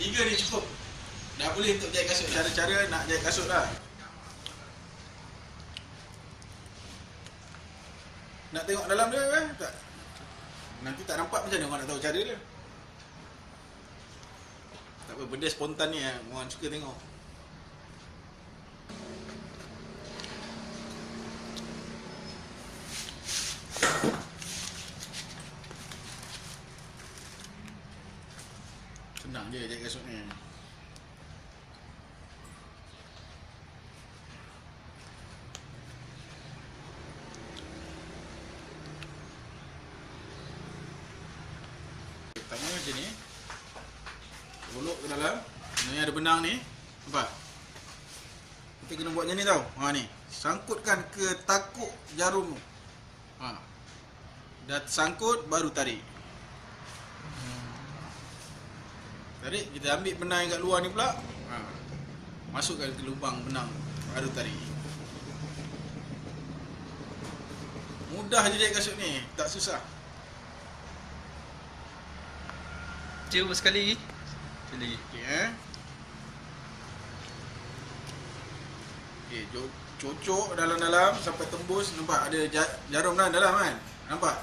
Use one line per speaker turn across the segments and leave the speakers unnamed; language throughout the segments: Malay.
tiga ni cukup. Dah boleh untuk jahit kasut. Cara-cara nak jahit kasut lah. Nak tengok dalam dia kan? Tak. Nanti tak nampak macam mana orang nak tahu cara dia. Tak apa, benda spontan ni yang orang suka tengok. Senang je jahit kasut ni. Pertama macam ni. Bolok ke dalam. Ada benang ni. Nampak? Kita kena buat macam ni tau. Ha ni. Sangkutkan ke takuk jarum tu. Ha. Dah sangkut baru tarik. Tarik kita ambil benang yang kat luar ni pula. Ha. Masukkan ke lubang benang baru tarik. Mudah je jahit kasut ni, tak susah.
Cuba sekali lagi. Sekali lagi.
Okey eh. Okey, cocok dalam-dalam sampai tembus nampak ada ja- jarum dalam kan? Nampak?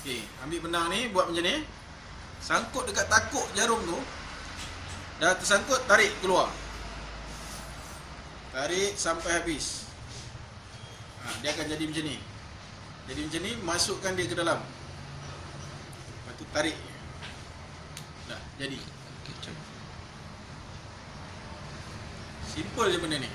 Okey, ambil benang ni buat macam ni. Sangkut dekat takuk jarum tu. Dah tersangkut, tarik keluar. Tarik sampai habis. Ha, dia akan jadi macam ni. Jadi macam ni, masukkan dia ke dalam. Lepas tu tarik. Dah, jadi. Simple je benda ni.